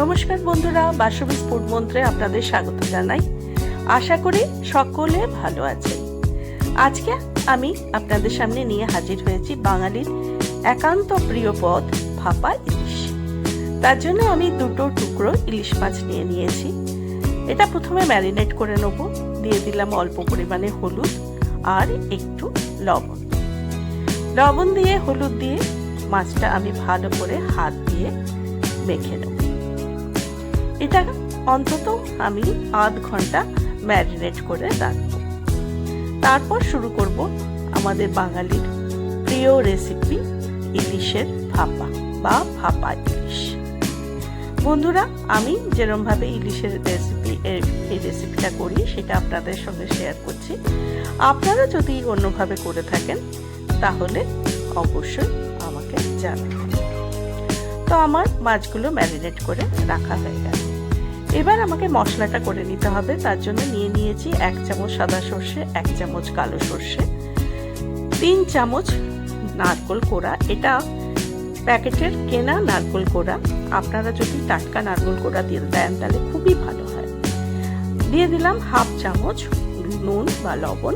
নমস্কার বন্ধুরা বাসবী ফুড মন্ত্রে আপনাদের স্বাগত জানাই। আশা করি সকলে ভালো আছেন। আজকে আমি আপনাদের সামনে নিয়ে হাজির হয়েছি বাঙালির একান্ত প্রিয় পদ, ভাপা ইলিশ। তার জন্য আমি দুটো টুকরো ইলিশ মাছ নিয়ে নিয়েছি। এটা প্রথমে ম্যারিনেট করে নেব। দিয়ে দিলাম অল্প পরিমাণে হলুদ আর একটু লবণ। লবণ দিয়ে হলুদ দিয়ে মাছটা আমি ভালো করে হাত দিয়ে মেখে নেব। এটা অন্তত আমি আধ ঘণ্টা ম্যারিনেট করে রাখব। তারপর শুরু করব আমাদের বাঙালির প্রিয় রেসিপি ইলিশের ভাপা বা ভাপা ইলিশ। বন্ধুরা, আমি যেরমভাবে ইলিশের রেসিপি এই রেসিপিটা করি, সেটা আপনাদের সঙ্গে শেয়ার করছি। আপনারা যদি অন্যভাবে করে থাকেন, তাহলে অবশ্যই আমাকে জানাবেন। তো আমার মাছগুলো ম্যারিনেট করে রাখা হয়ে গেল এবার আমাকে মশলাটা করে নিতে হবে। তার জন্য নিয়ে নিয়েছি এক চামচ সাদা সর্ষে, এক চামচ কালো সর্ষে, তিন চামচ নারকোল কোড়া। এটা প্যাকেটের কেনা নারকোল কোড়া। আপনারা যদি টাটকা নারকোল কোড়া দিয়ে দেন, তাহলে খুবই ভালো হয়। দিয়ে দিলাম হাফ চামচ নুন বা লবণ।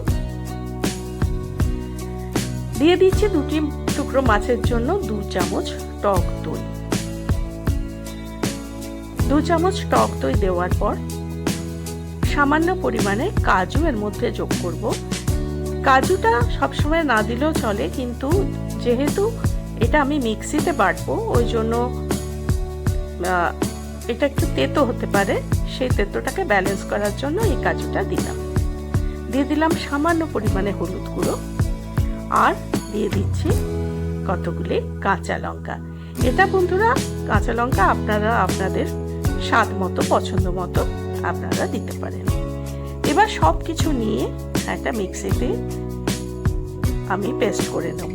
দিয়ে দিচ্ছি দুটি টুকরো মাছের জন্য দু চামচ টক দই। দু চামচ টক দই দেওয়ার পর সামান্য পরিমাণে কাজু এর মধ্যে যোগ করব। কাজুটা সবসময় না দিলেও চলে, কিন্তু যেহেতু এটা আমি মিক্সিতে বাটবো, ওই জন্য এটা একটু তেতো হতে পারে, সেই তেতোটাকে ব্যালেন্স করার জন্য এই কাজুটা দিলাম। দিয়ে দিলাম সামান্য পরিমাণে হলুদ গুঁড়ো, আর দিয়ে দিচ্ছি কতগুলি কাঁচা লঙ্কা। এটা বন্ধুরা, কাঁচা লঙ্কা আপনারা, আপনাদের স্বাদ মতো, পছন্দ মতো আপনারা দিতে পারেন। এবার সব কিছু নিয়ে একটা মিক্সিতে আমি পেস্ট করে নেব।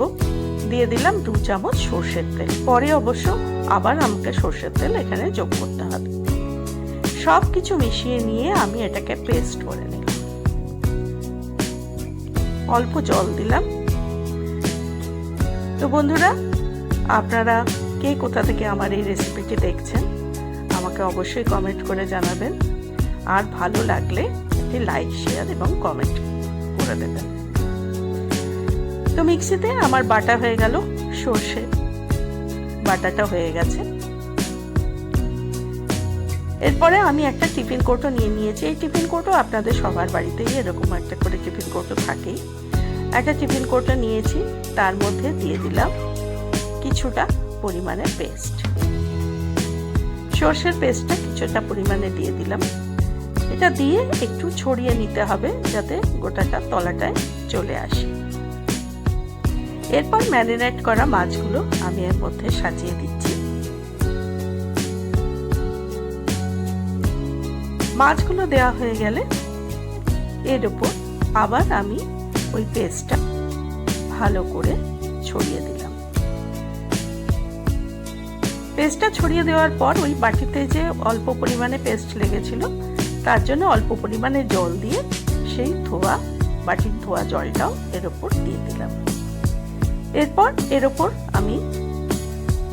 দিয়ে দিলাম দু চামচ সর্ষের তেল। পরে অবশ্য আবার আমাকে সর্ষের তেল এখানে যোগ করতে হবে। সব কিছু মিশিয়ে নিয়ে আমি এটাকে পেস্ট করে নিলাম অল্প জল দিলাম। তো বন্ধুরা, আপনারা কে কোথা থেকে আমার এই রেসিপিটি দেখছেন? আমাকে অবশ্যই কমেন্ট করে জানাবেন। আর ভালো লাগলে একটি লাইক শেয়ার এবং কমেন্ট করে দেবেন। তো মিক্সিতে আমার বাটা হয়ে গেল সর্ষে। বাটাটা হয়ে গেছে। এরপরে আমি একটা টিফিন কোটো নিয়ে নিয়েছি। এই টিফিন কোটো আপনাদের সবার বাড়িতেই এরকম একটা করে টিফিন কোটো থাকেই। একটা টিফিন কোটো নিয়েছি, তার মধ্যে দিয়ে দিলাম কিছুটা পরিমাণে পেস্ট সর্ষের পেস্টটা কিছুটা পরিমাণে দিয়ে দিলাম। এটা দিয়ে একটু ছড়িয়ে নিতে হবে যাতে গোটাটা তলাটায় চলে আসে। এরপর ম্যারিনেট করা মাছগুলো আমি এর মধ্যে সাজিয়ে দিচ্ছি। মাছগুলো দেওয়া হয়ে গেলে এর উপর আবার আমি ওই পেস্টটা ভালো করে ছড়িয়ে দিলাম পেস্টটা ছড়িয়ে দেওয়ার পর ওই বাটিতে যে অল্প পরিমাণে পেস্ট লেগেছিল, তার জন্য অল্প পরিমাণে জল দিয়ে সেই ধোয়া, বাটির ধোয়া জলটাও এর ওপর দিয়ে দিলাম। এরপর এর ওপর আমি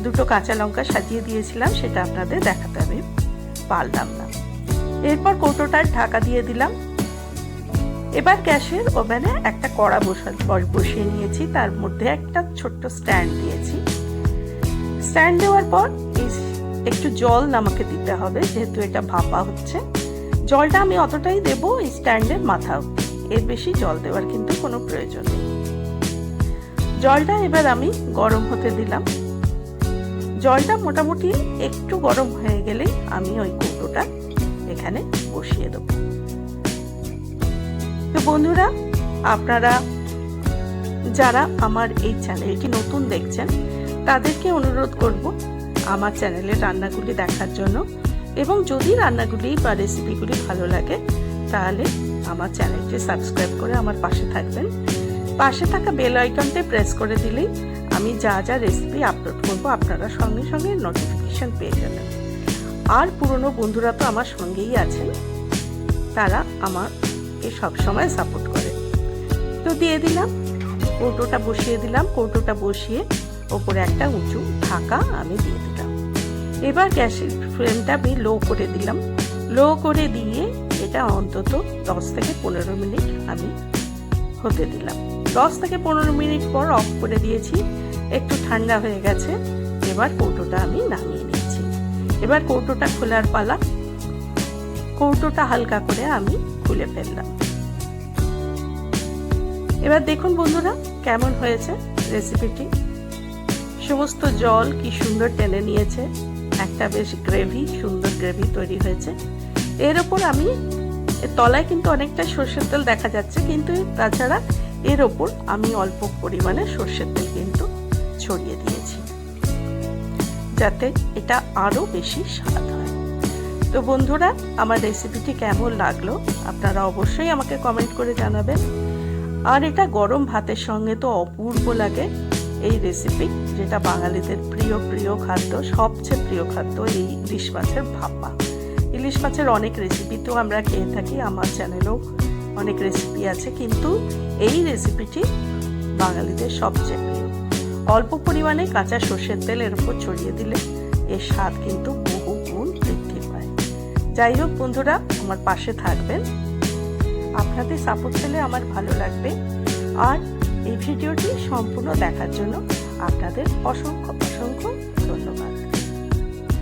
দুটো কাঁচা লঙ্কা সাজিয়ে দিয়েছিলাম, সেটা আপনাদের দেখাতে আমি পারলাম না। এরপর কৌটোটার ঢাকা দিয়ে দিলাম। এবার গ্যাসের ওভেনে একটা কড়া বসা বসিয়ে নিয়েছি, তার মধ্যে একটা ছোট্ট স্ট্যান্ড দিয়েছি। স্ট্যান্ড দেওয়ার পর একটু জল আমাকে দিতে হবে, যেহেতু এটা ভাপা হচ্ছে। জলটা আমি অতটাই দেব এই স্ট্যান্ডের মাথা এর বেশি জল দেওয়ার কিন্তু কোনো প্রয়োজন নেই। জলটা এবার আমি গরম হতে দিলাম। জলটা মোটামুটি একটু গরম হয়ে গেলে আমি ওই কৌটোটা এখানে বসিয়ে দেব। তো বন্ধুরা, আপনারা যারা আমার এই চ্যানেলটি নতুন দেখছেন তাদেরকে অনুরোধ করব আমার চ্যানেলের রান্নাগুলি দেখার জন্য এবং যদি রান্নাগুলি বা রেসিপিগুলি ভালো লাগে, তাহলে আমার চ্যানেলটি সাবস্ক্রাইব করে আমার পাশে থাকবেন। পাশে থাকা বেল আইকনটি প্রেস করে দিলেই আমি যা যা রেসিপি আপলোড করব আপনারা সঙ্গে সঙ্গে নোটিফিকেশন পেয়ে যাবেন। আর পুরনো বন্ধুরা তো আমার সঙ্গেই আছেন, তারা আমাকে সবসময় সাপোর্ট করে। তো দিয়ে দিলাম, কৌটোটা বসিয়ে দিলাম, কৌটোটা বসিয়ে ওপরে একটা উঁচু ঢাকা আমি দিয়ে দিলাম। এবার গ্যাসের ফ্লেমটা আমি লো করে দিলাম। লো করে দিয়ে এটা অন্তত দশ থেকে পনেরো মিনিট আমি হতে দিলাম। দশ থেকে পনেরো মিনিট পর অফ করে দিয়েছি। একটু ঠান্ডা হয়ে গেছে। এবার কৌটোটা আমি নামিয়ে নিচ্ছি। এবার কৌটোটা খোলার পালা। কৌটোটা হালকা করে আমি খুলে ফেললাম। এবার দেখুন বন্ধুরা, কেমন হয়েছে রেসিপিটি? সমস্ত জল কি সুন্দর টেনে নিয়েছে? একটা বেশ গ্রেভি সুন্দর গ্রেভি তৈরি হয়েছে। এর ওপর আমি তলায় কিন্তু অনেকটা সর্ষের তেল দেখা যাচ্ছে, কিন্তু তাছাড়া এর ওপর আমি অল্প পরিমাণে সর্ষের তেল কিন্তু ছড়িয়ে দিয়েছি। যাতে এটা আরও বেশি স্বাদ হয়। তো বন্ধুরা, আমার রেসিপিটি কেমন লাগল? আপনারা অবশ্যই আমাকে কমেন্ট করে জানাবেন। আর এটা গরম ভাতের সঙ্গে তো অপূর্ব লাগে। এই রেসিপি যেটা বাঙালিদের প্রিয় প্রিয় খাদ্য, সবচেয়ে প্রিয় খাদ্য, এই ইলিশ মাছের ভাপা। ইলিশ মাছের অনেক রেসিপি তো আমরা খেয়ে থাকি, আমার চ্যানেলেও অনেক রেসিপি আছে, কিন্তু এই রেসিপিটি বাঙালিদের সবচেয়ে প্রিয়। অল্প পরিমাণে কাঁচা সর্ষের তেল এর উপর ছড়িয়ে দিলে এর স্বাদ কিন্তু বহু গুণ বৃদ্ধি পায়। যাই হোক বন্ধুরা, আমার পাশে থাকবেন। আপনাদের সাপোর্ট পেলে আমার ভালো লাগবে। আর এই ভিডিওটি সম্পূর্ণ দেখার জন্য আপনাদের অসংখ্য অসংখ্য